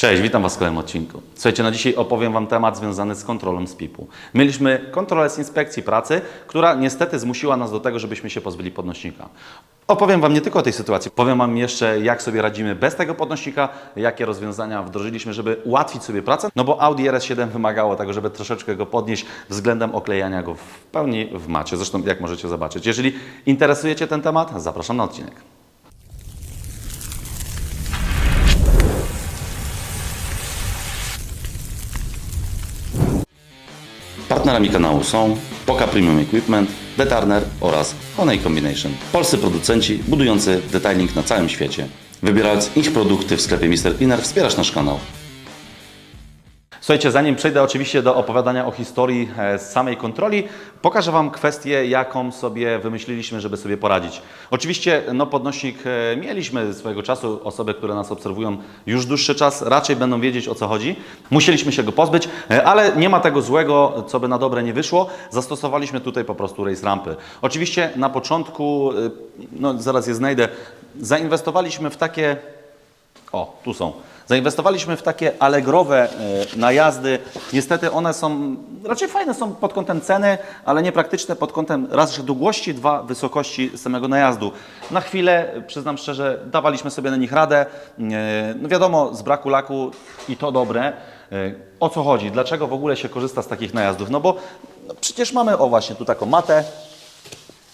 Cześć, witam Was w kolejnym odcinku. Słuchajcie, na dzisiaj opowiem Wam temat związany z kontrolą SPIP-u. Mieliśmy kontrolę z inspekcji pracy, która niestety zmusiła nas do tego, żebyśmy się pozbyli podnośnika. Opowiem Wam nie tylko o tej sytuacji, powiem Wam jeszcze, jak sobie radzimy bez tego podnośnika, jakie rozwiązania wdrożyliśmy, żeby ułatwić sobie pracę, no bo Audi RS7 wymagało tego, żeby troszeczkę go podnieść względem oklejania go w pełni w macie. Zresztą, jak możecie zobaczyć. Jeżeli interesujecie ten temat, zapraszam na odcinek. Partnerami kanału są Poka Premium Equipment, Deturner oraz Honey Combination. Polscy producenci budujący detailing na całym świecie. Wybierając ich produkty w sklepie Mr. Cleaner wspierasz nasz kanał. Słuchajcie, zanim przejdę oczywiście do opowiadania o historii e, z samej kontroli, pokażę Wam kwestię, jaką sobie wymyśliliśmy, żeby sobie poradzić. Oczywiście no, podnośnik e, mieliśmy swojego czasu, osoby, które nas obserwują już dłuższy czas, raczej będą wiedzieć o co chodzi. Musieliśmy się go pozbyć, e, ale nie ma tego złego, co by na dobre nie wyszło. Zastosowaliśmy tutaj po prostu race rampy. Oczywiście na początku, no zaraz je znajdę, zainwestowaliśmy w takie o, tu są. Zainwestowaliśmy w takie alegrowe e, najazdy. Niestety one są raczej fajne są pod kątem ceny, ale niepraktyczne pod kątem raz, że długości, dwa, wysokości samego najazdu. Na chwilę, przyznam szczerze, dawaliśmy sobie na nich radę. E, No wiadomo, z braku laku i to dobre. E, O co chodzi? Dlaczego w ogóle się korzysta z takich najazdów? No bo przecież mamy, o właśnie, tu taką matę,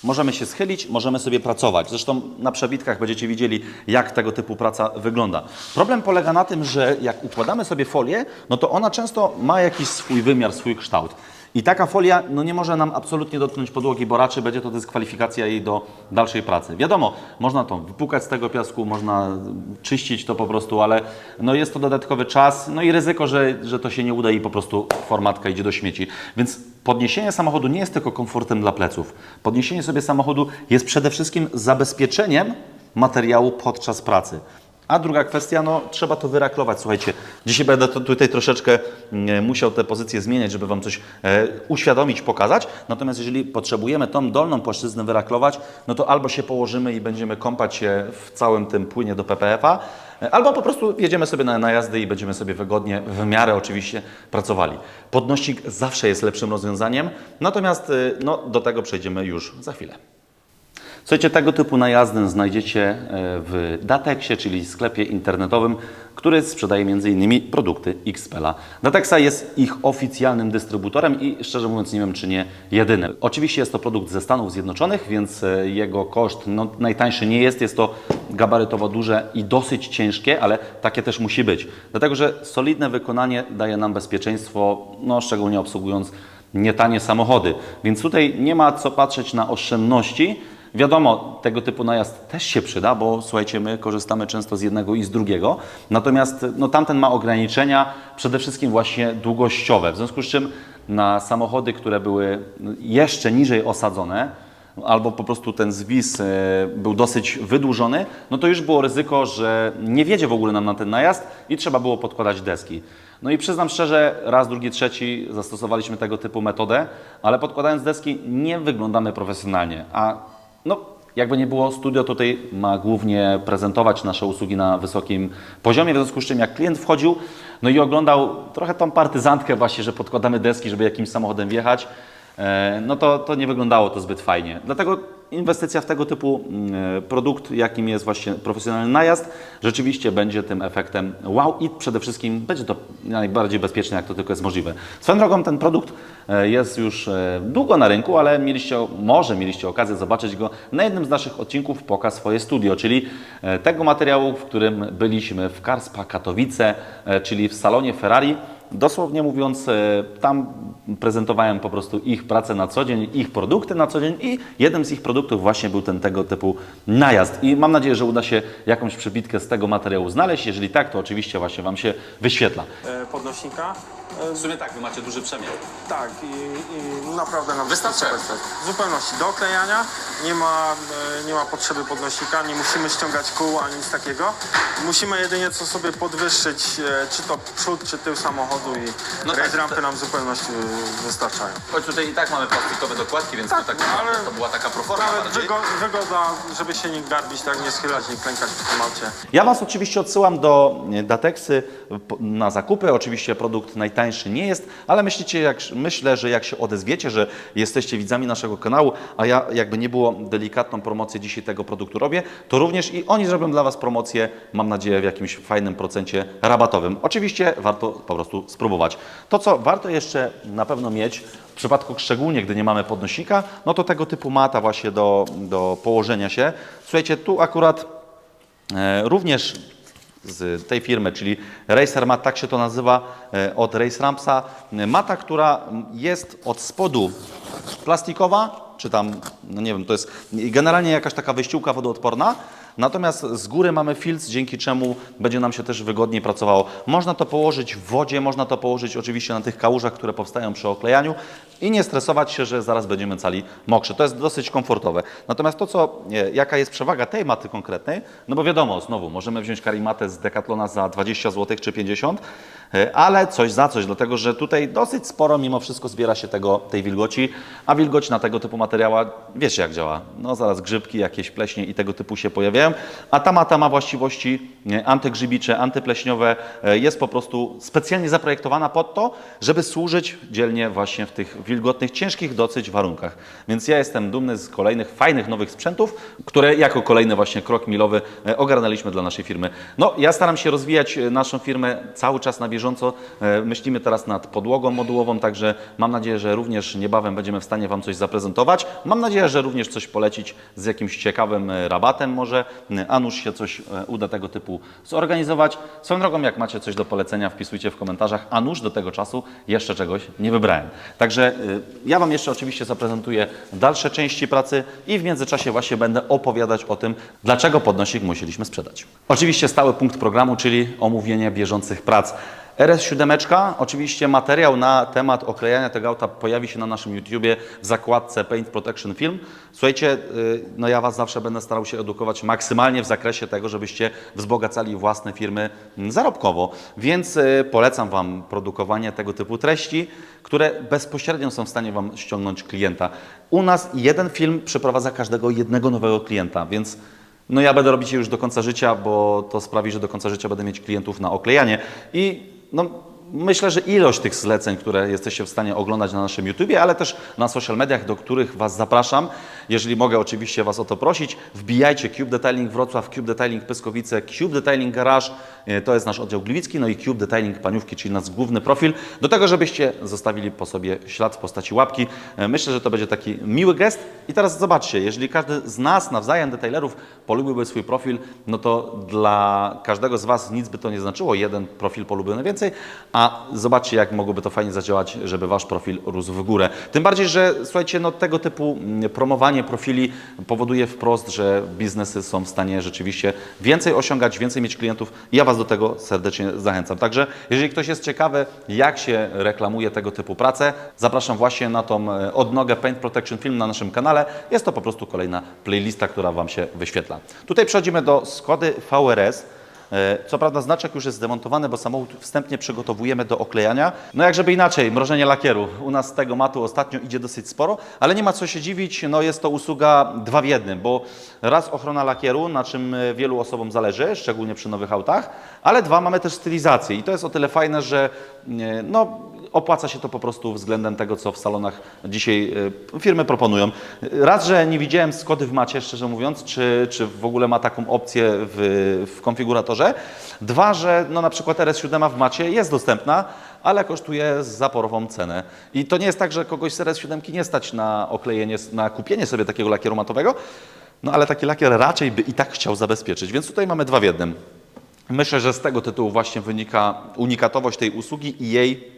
Możemy się schylić, możemy sobie pracować. Zresztą na przebitkach będziecie widzieli, jak tego typu praca wygląda. Problem polega na tym, że jak układamy sobie folię, no to ona często ma jakiś swój wymiar, swój kształt. I taka folia no nie może nam absolutnie dotknąć podłogi, bo raczej będzie to dyskwalifikacja jej do dalszej pracy. Wiadomo, można to wypukać z tego piasku, można czyścić to po prostu, ale no jest to dodatkowy czas, no i ryzyko, że, że to się nie uda i po prostu formatka idzie do śmieci. Więc podniesienie samochodu nie jest tylko komfortem dla pleców. Podniesienie sobie samochodu jest przede wszystkim zabezpieczeniem materiału podczas pracy. A druga kwestia, no trzeba to wyraklować. Słuchajcie, dzisiaj będę to tutaj troszeczkę mm, musiał te pozycje zmieniać, żeby Wam coś e, uświadomić, pokazać. Natomiast jeżeli potrzebujemy tą dolną płaszczyznę wyraklować, no to albo się położymy i będziemy kąpać się w całym tym płynie do PPF-a, e, albo po prostu jedziemy sobie na najazdy i będziemy sobie wygodnie, w miarę oczywiście pracowali. Podnośnik zawsze jest lepszym rozwiązaniem, natomiast e, no, do tego przejdziemy już za chwilę. Słuchajcie, tego typu najazdy znajdziecie e, w Datexie, czyli sklepie internetowym, który sprzedaje m.in. produkty Xpela. Datexa jest ich oficjalnym dystrybutorem i szczerze mówiąc nie wiem, czy nie jedyny. Oczywiście jest to produkt ze Stanów Zjednoczonych, więc e, jego koszt no, najtańszy nie jest. Jest to gabarytowo duże i dosyć ciężkie, ale takie też musi być. Dlatego, że solidne wykonanie daje nam bezpieczeństwo, no, szczególnie obsługując nietanie samochody. Więc tutaj nie ma co patrzeć na oszczędności, Wiadomo, tego typu najazd też się przyda, bo słuchajcie, my korzystamy często z jednego i z drugiego. Natomiast no, tamten ma ograniczenia, przede wszystkim właśnie długościowe. W związku z czym na samochody, które były jeszcze niżej osadzone, albo po prostu ten zwis e, był dosyć wydłużony, no to już było ryzyko, że nie wiedzie w ogóle nam na ten najazd i trzeba było podkładać deski. No i przyznam szczerze, raz, drugi, trzeci zastosowaliśmy tego typu metodę, ale podkładając deski nie wyglądamy profesjonalnie, a no, jakby nie było, studio tutaj ma głównie prezentować nasze usługi na wysokim poziomie, w związku z czym jak klient wchodził, no i oglądał trochę tą partyzantkę właśnie, że podkładamy deski, żeby jakimś samochodem wjechać, e, no to, to nie wyglądało to zbyt fajnie. Dlatego inwestycja w tego typu mm, produkt, jakim jest właśnie profesjonalny najazd, rzeczywiście będzie tym efektem wow i przede wszystkim będzie to najbardziej bezpieczne, jak to tylko jest możliwe. Swoją drogą ten produkt e, jest już e, długo na rynku, ale mieliście, może mieliście okazję zobaczyć go na jednym z naszych odcinków Poka swoje studio, czyli e, tego materiału, w którym byliśmy w Karspa Katowice, e, czyli w salonie Ferrari. Dosłownie mówiąc, e, tam prezentowałem po prostu ich pracę na co dzień, ich produkty na co dzień i jednym z ich produktów właśnie był ten tego typu najazd. I mam nadzieję, że uda się jakąś przebitkę z tego materiału znaleźć. Jeżeli tak, to oczywiście właśnie Wam się wyświetla. e, podnośnika. W sumie tak, wy macie duży przemiał. Tak, i, i naprawdę nam Wystarczy. wystarczy. W zupełności do oklejania nie ma, e, nie ma potrzeby podnosika, nie musimy ściągać kół ani nic takiego. Musimy jedynie co sobie podwyższyć, e, czy to przód, czy tył samochodu i No tak, rampy to- nam w zupełności e, wystarczają. Choć tutaj i tak mamy plastikowe dokładki, więc Tak, to, tak, ale to była taka proforma Nawet bardziej. wygo wygoda, żeby się nie garbić, tak nie schylać, nie klękać w tym aucie. Ja Was oczywiście odsyłam do e, Datexy po- na zakupy. Oczywiście produkt najtańszy nie jest, ale myślicie, jak, myślę, że jak się odezwiecie, że jesteście widzami naszego kanału, a ja jakby nie było delikatną promocję dzisiaj tego produktu robię, to również i oni zrobią dla Was promocję, mam nadzieję, w jakimś fajnym procencie rabatowym. Oczywiście warto po prostu spróbować. To, co warto jeszcze na pewno mieć, w przypadku szczególnie, gdy nie mamy podnosika, no to tego typu mata właśnie do, do położenia się. Słuchajcie, tu akurat E, Również z tej firmy, czyli Racer Mat, tak się to nazywa, e, od Race Rampsa. Mata, która jest od spodu plastikowa, czy tam, no nie wiem, to jest generalnie jakaś taka wyściółka wodoodporna, natomiast z góry mamy filc, dzięki czemu będzie nam się też wygodniej pracowało. Można to położyć w wodzie, można to położyć oczywiście na tych kałużach, które powstają przy oklejaniu i nie stresować się, że zaraz będziemy cali mokrzy. To jest dosyć komfortowe. Natomiast to, co, e, jaka jest przewaga tej maty konkretnej, no bo wiadomo, znowu, możemy wziąć karimatę z Decathlona za 20 zł czy 50, e, ale coś za coś, dlatego że tutaj dosyć sporo mimo wszystko zbiera się tego, tej wilgoci, a wilgoć na tego typu materiała, wiecie jak działa, no zaraz grzybki, jakieś pleśnie i tego typu się pojawiają, a ta mata ma właściwości e, antygrzybicze, antypleśniowe, e, jest po prostu specjalnie zaprojektowana pod to, żeby służyć dzielnie właśnie w tych wilgotnych, ciężkich dosyć warunkach. Więc ja jestem dumny z kolejnych fajnych nowych sprzętów, które jako kolejny właśnie krok milowy e, ogarnęliśmy dla naszej firmy. No, ja staram się rozwijać e, naszą firmę cały czas na bieżąco. E, Myślimy teraz nad podłogą modułową, także mam nadzieję, że również niebawem będziemy w stanie Wam coś zaprezentować. Mam nadzieję, że również coś polecić z jakimś ciekawym e, rabatem może, e, a nuż się coś uda tego typu zorganizować. Swoją drogą, jak macie coś do polecenia, wpisujcie w komentarzach, a nuż do tego czasu jeszcze czegoś nie wybrałem. Także ja Wam jeszcze oczywiście zaprezentuję dalsze części pracy i w międzyczasie właśnie będę opowiadać o tym, dlaczego podnosik musieliśmy sprzedać. Oczywiście stały punkt programu, czyli omówienie bieżących prac. RS7, oczywiście materiał na temat oklejania tego auta pojawi się na naszym YouTubie w zakładce Paint Protection Film. Słuchajcie, y, no ja Was zawsze będę starał się edukować maksymalnie w zakresie tego, żebyście wzbogacali własne firmy mm, zarobkowo. Więc y, polecam Wam produkowanie tego typu treści, które bezpośrednio są w stanie Wam ściągnąć klienta. U nas jeden film przeprowadza każdego jednego nowego klienta, więc no ja będę robić je już do końca życia, bo to sprawi, że do końca życia będę mieć klientów na oklejanie. I no, myślę, że ilość tych zleceń, które jesteście w stanie oglądać na naszym YouTubie, ale też na social mediach, do których Was zapraszam, jeżeli mogę oczywiście Was o to prosić, wbijajcie Cube Detailing Wrocław, Cube Detailing Pyskowice, Cube Detailing Garage, e, to jest nasz oddział gliwicki, no i Cube Detailing Paniówki, czyli nasz główny profil, do tego, żebyście zostawili po sobie ślad w postaci łapki. E, Myślę, że to będzie taki miły gest. I teraz zobaczcie, jeżeli każdy z nas nawzajem detailerów polubiłby swój profil, no to dla każdego z Was nic by to nie znaczyło. Jeden profil polubił najwięcej, a zobaczcie, jak mogłoby to fajnie zadziałać, żeby Wasz profil rósł w górę. Tym bardziej, że słuchajcie, no tego typu mm, promowanie profili powoduje wprost, że biznesy są w stanie rzeczywiście więcej osiągać, więcej mieć klientów ja Was do tego serdecznie zachęcam. Także jeżeli ktoś jest ciekawy, jak się reklamuje tego typu pracę, zapraszam właśnie na tą e, odnogę Paint Protection Film na naszym kanale. Jest to po prostu kolejna playlista, która Wam się wyświetla. Tutaj przechodzimy do Skody VRS. E, Co prawda znaczek już jest zdemontowany, bo samochód wstępnie przygotowujemy do oklejania. No jak żeby inaczej, mrożenie lakieru. U nas tego matu ostatnio idzie dosyć sporo, ale nie ma co się dziwić, no jest to usługa dwa w jednym, bo raz ochrona lakieru, na czym e, wielu osobom zależy, szczególnie przy nowych autach, ale dwa mamy też stylizację i to jest o tyle fajne, że e, no opłaca się to po prostu względem tego, co w salonach dzisiaj e, firmy proponują. Raz, że nie widziałem Skody w macie, szczerze mówiąc, czy, czy w ogóle ma taką opcję w, w konfiguratorze. Dwa, że no na przykład RS7 w macie jest dostępna, ale kosztuje zaporową cenę. I to nie jest tak, że kogoś z RS7 nie stać na oklejenie, na kupienie sobie takiego lakieru matowego, no ale taki lakier raczej by i tak chciał zabezpieczyć. Więc tutaj mamy dwa w jednym. Myślę, że z tego tytułu właśnie wynika unikatowość tej usługi i jej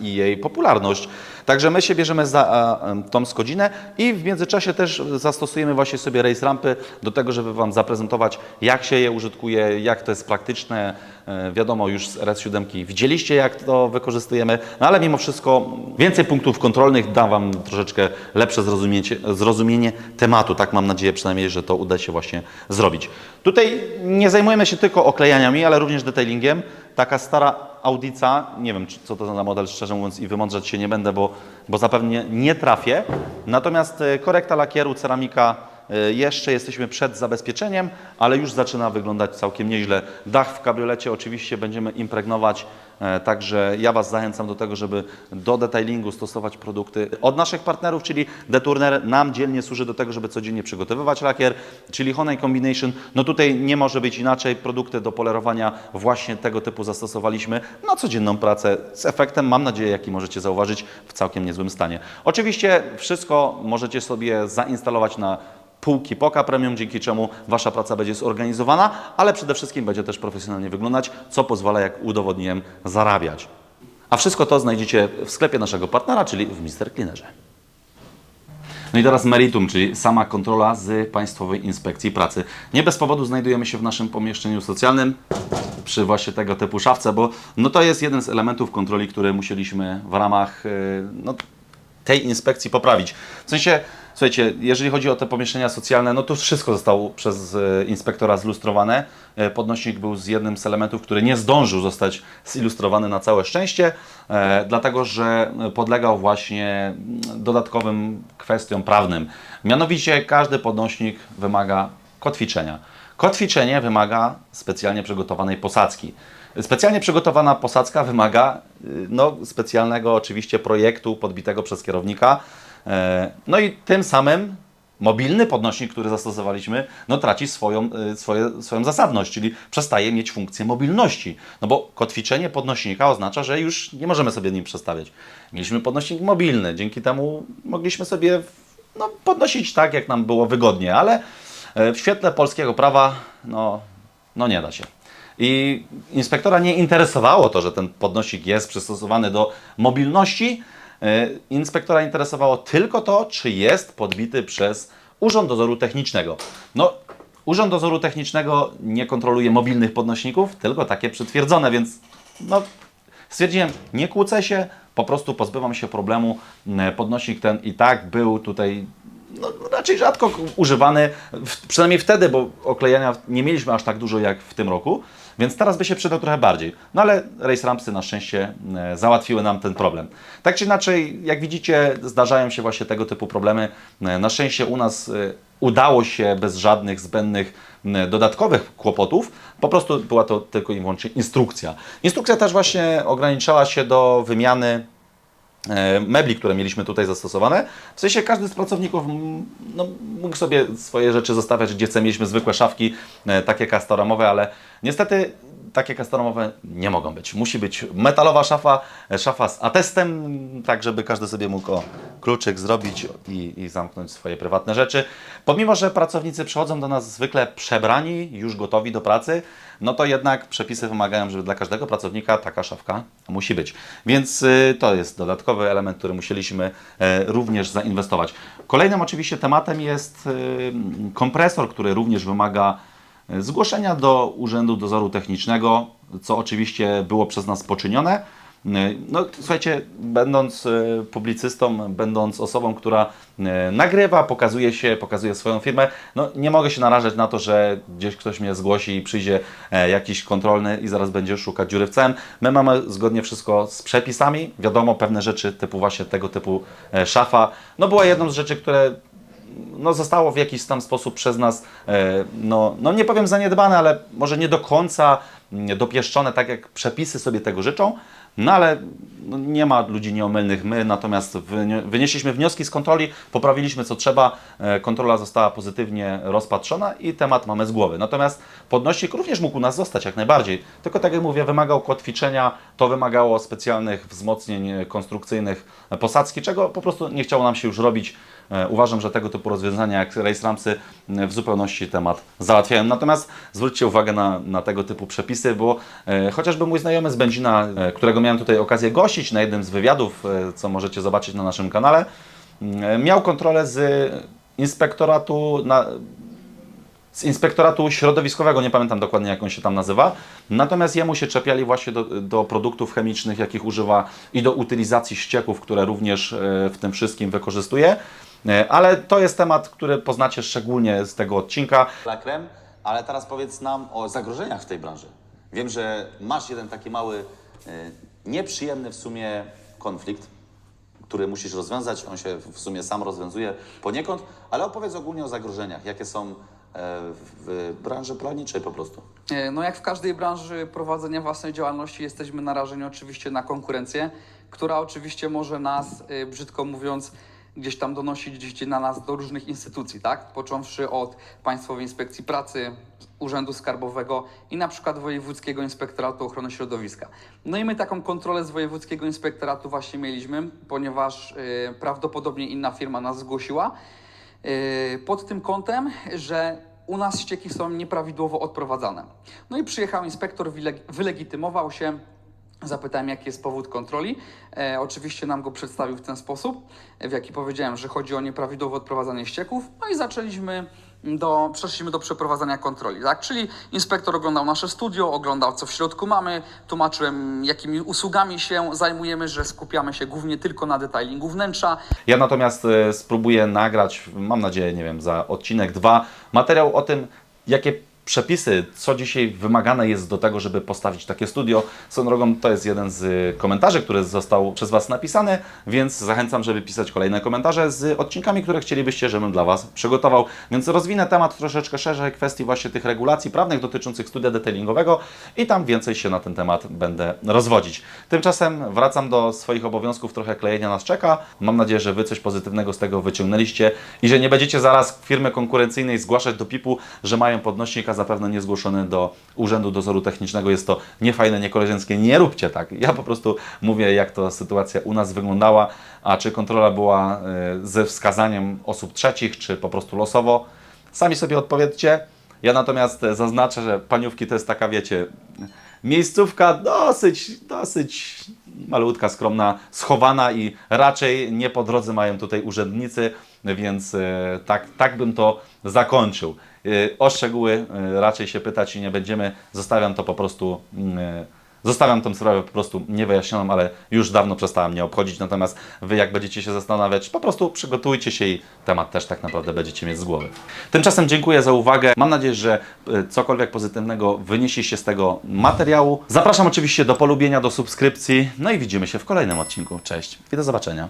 i jej popularność. Także my się bierzemy za e, tą skodzinę i w międzyczasie też zastosujemy właśnie sobie race rampy do tego, żeby Wam zaprezentować, jak się je użytkuje, jak to jest praktyczne. E, Wiadomo, już z RS7 widzieliście, jak to wykorzystujemy, no ale mimo wszystko więcej punktów kontrolnych da Wam troszeczkę lepsze zrozumienie, zrozumienie tematu. Tak mam nadzieję przynajmniej, że to uda się właśnie zrobić. Tutaj nie zajmujemy się tylko oklejaniami, ale również detailingiem. Taka stara Audica, nie wiem co to za model, szczerze mówiąc, i wymądrzać się nie będę, bo, bo zapewne nie trafię. Natomiast e, korekta lakieru, ceramika, jeszcze jesteśmy przed zabezpieczeniem, ale już zaczyna wyglądać całkiem nieźle. Dach w kabriolecie oczywiście będziemy impregnować, e, także ja Was zachęcam do tego, żeby do detailingu stosować produkty od naszych partnerów, czyli Deturner nam dzielnie służy do tego, żeby codziennie przygotowywać lakier, czyli Honey Combination. No tutaj nie może być inaczej, produkty do polerowania właśnie tego typu zastosowaliśmy na codzienną pracę z efektem, mam nadzieję, jaki możecie zauważyć, w całkiem niezłym stanie. Oczywiście wszystko możecie sobie zainstalować na półki Poka Premium, dzięki czemu Wasza praca będzie zorganizowana, ale przede wszystkim będzie też profesjonalnie wyglądać, co pozwala, jak udowodniłem, zarabiać. A wszystko to znajdziecie w sklepie naszego partnera, czyli w Mister Cleanerze. No i teraz meritum, czyli sama kontrola z Państwowej Inspekcji Pracy. Nie bez powodu znajdujemy się w naszym pomieszczeniu socjalnym przy właśnie tego typu szafce, bo no to jest jeden z elementów kontroli, które musieliśmy w ramach yy, no, tej inspekcji poprawić. W sensie, słuchajcie, jeżeli chodzi o te pomieszczenia socjalne, no to wszystko zostało przez e, inspektora zlustrowane. E, Podnośnik był z jednym z elementów, który nie zdążył zostać zilustrowany na całe szczęście, e, dlatego że podlegał właśnie dodatkowym kwestiom prawnym. Mianowicie każdy podnośnik wymaga kotwiczenia. Kotwiczenie wymaga specjalnie przygotowanej posadzki. Specjalnie przygotowana posadzka wymaga y, no, specjalnego oczywiście projektu podbitego przez kierownika. E, No i tym samym mobilny podnośnik, który zastosowaliśmy, no, traci swoją, y, swoje, swoją zasadność, czyli przestaje mieć funkcję mobilności. No bo kotwiczenie podnośnika oznacza, że już nie możemy sobie nim przestawiać. Mieliśmy podnośnik mobilny, dzięki temu mogliśmy sobie no, podnosić tak, jak nam było wygodnie, ale e, w świetle polskiego prawa no, no nie da się. I inspektora nie interesowało to, że ten podnosik jest przystosowany do mobilności. E, Inspektora interesowało tylko to, czy jest podbity przez Urząd Dozoru Technicznego. No, Urząd Dozoru Technicznego nie kontroluje mobilnych podnośników, tylko takie przytwierdzone, więc no, stwierdziłem, nie kłócę się, po prostu pozbywam się problemu. Podnośnik ten i tak był tutaj no, raczej rzadko używany, przynajmniej wtedy, bo oklejania nie mieliśmy aż tak dużo jak w tym roku, więc teraz by się przydał trochę bardziej. No ale Race Rampsy na szczęście e, załatwiły nam ten problem. Tak czy inaczej, jak widzicie, zdarzają się właśnie tego typu problemy. E, Na szczęście u nas e, udało się bez żadnych zbędnych dodatkowych kłopotów. Po prostu była to tylko i wyłącznie instrukcja. Instrukcja też właśnie ograniczała się do wymiany mebli, które mieliśmy tutaj zastosowane. W sensie każdy z pracowników no, mógł sobie swoje rzeczy zostawiać, gdzie chce. Mieliśmy zwykłe szafki, e, takie customowe, ale niestety takie customowe nie mogą być. Musi być metalowa szafa, szafa z atestem, tak żeby każdy sobie mógł o, kluczyk zrobić i, i zamknąć swoje prywatne rzeczy. Pomimo, że pracownicy przychodzą do nas zwykle przebrani, już gotowi do pracy, no to jednak przepisy wymagają, żeby dla każdego pracownika taka szafka musi być. Więc y, to jest dodatkowy element, który musieliśmy e, również zainwestować. Kolejnym oczywiście tematem jest y, kompresor, który również wymaga zgłoszenia do Urzędu Dozoru Technicznego, co oczywiście było przez nas poczynione. No, słuchajcie, będąc e, publicystą, będąc osobą, która e, nagrywa, pokazuje się, pokazuje swoją firmę, no nie mogę się narażać na to, że gdzieś ktoś mnie zgłosi i przyjdzie e, jakiś kontrolny i zaraz będzie szukać dziury w całym. My mamy zgodnie wszystko z przepisami. Wiadomo, pewne rzeczy typu właśnie tego typu szafa, no była jedną z rzeczy, które no, zostało w jakiś tam sposób przez nas, e, no, no nie powiem zaniedbane, ale może nie do końca mm, dopieszczone, tak jak przepisy sobie tego życzą, no ale no, nie ma ludzi nieomylnych. My natomiast wynie- wynieśliśmy wnioski z kontroli, poprawiliśmy co trzeba, e, kontrola została pozytywnie rozpatrzona i temat mamy z głowy. Natomiast podnośnik również mógł u nas zostać jak najbardziej, tylko tak jak mówię, wymagał kotwiczenia, to wymagało specjalnych wzmocnień e, konstrukcyjnych posadzki, czego po prostu nie chciało nam się już robić. E, uważam, że tego typu rozwiązania jak race ramsy e, w zupełności temat załatwiają. Natomiast zwróćcie uwagę na, na tego typu przepisy, bo e, chociażby mój znajomy z Będzina, którego miałem tutaj okazję gościć na jednym z wywiadów, co możecie zobaczyć na naszym kanale, e, miał kontrolę z inspektoratu na, z inspektoratu środowiskowego, nie pamiętam dokładnie jak on się tam nazywa, natomiast jemu się czepiali właśnie do, do produktów chemicznych, jakich używa i do utylizacji ścieków, które również w tym wszystkim wykorzystuje, ale to jest temat, który poznacie szczególnie z tego odcinka. Lakrem, ale teraz powiedz nam o zagrożeniach w tej branży. Wiem, że masz jeden taki mały, e, nieprzyjemny w sumie konflikt, który musisz rozwiązać. On się w sumie sam rozwiązuje poniekąd, ale opowiedz ogólnie o zagrożeniach, jakie są e, w branży planniczej po prostu. E, No jak w każdej branży prowadzenia własnej działalności jesteśmy narażeni oczywiście na konkurencję, która oczywiście może nas, e, brzydko mówiąc, gdzieś tam donosić na nas do różnych instytucji, tak? Począwszy od Państwowej Inspekcji Pracy, Urzędu Skarbowego i na przykład Wojewódzkiego Inspektoratu Ochrony Środowiska. No i my taką kontrolę z Wojewódzkiego Inspektoratu właśnie mieliśmy, ponieważ e, prawdopodobnie inna firma nas zgłosiła. Yy, pod tym kątem, że u nas ścieki są nieprawidłowo odprowadzane. No i przyjechał inspektor, wyleg- wylegitymował się. Zapytałem, jaki jest powód kontroli. E, oczywiście nam go przedstawił w ten sposób, w jaki powiedziałem, że chodzi o nieprawidłowe odprowadzanie ścieków. No i zaczęliśmy do, przeszliśmy do przeprowadzania kontroli, tak? Czyli inspektor oglądał nasze studio, oglądał, co w środku mamy, tłumaczyłem, jakimi usługami się zajmujemy, że skupiamy się głównie tylko na detailingu wnętrza, Ja natomiast e, spróbuję nagrać, mam nadzieję, nie wiem, za odcinek dwa, materiał o tym, jakie przepisy, co dzisiaj wymagane jest do tego, żeby postawić takie studio. Swoją drogą to jest jeden z e, komentarzy, który został przez Was napisany, więc zachęcam, żeby pisać kolejne komentarze z odcinkami, które chcielibyście, żebym dla Was przygotował. Więc rozwinę temat troszeczkę szerzej, kwestii właśnie tych regulacji prawnych dotyczących studia detailingowego i tam więcej się na ten temat będę rozwodzić. Tymczasem wracam do swoich obowiązków, trochę klejenia nas czeka. Mam nadzieję, że Wy coś pozytywnego z tego wyciągnęliście i że nie będziecie zaraz firmy konkurencyjnej zgłaszać do PIP-u, że mają podnośnik, zapewne niezgłoszony do Urzędu Dozoru Technicznego. Jest to niefajne, niekoleżeńskie. Nie róbcie tak. Ja po prostu mówię, jak to sytuacja u nas wyglądała, a czy kontrola była e, ze wskazaniem osób trzecich, czy po prostu losowo. Sami sobie odpowiedzcie. Ja natomiast e, zaznaczę, że paniówki to jest taka, wiecie, miejscówka dosyć, dosyć malutka, skromna, schowana i raczej nie po drodze mają tutaj urzędnicy, więc e, tak, tak bym to zakończył. E, O szczegóły e, raczej się pytać nie będziemy, zostawiam to po prostu. e, Zostawiam tę sprawę po prostu niewyjaśnioną, ale już dawno przestała mnie obchodzić. Natomiast Wy, jak będziecie się zastanawiać, po prostu przygotujcie się i temat też tak naprawdę będziecie mieć z głowy. Tymczasem dziękuję za uwagę. Mam nadzieję, że cokolwiek pozytywnego wyniesie z tego materiału. Zapraszam oczywiście do polubienia, do subskrypcji. No i widzimy się w kolejnym odcinku. Cześć i do zobaczenia.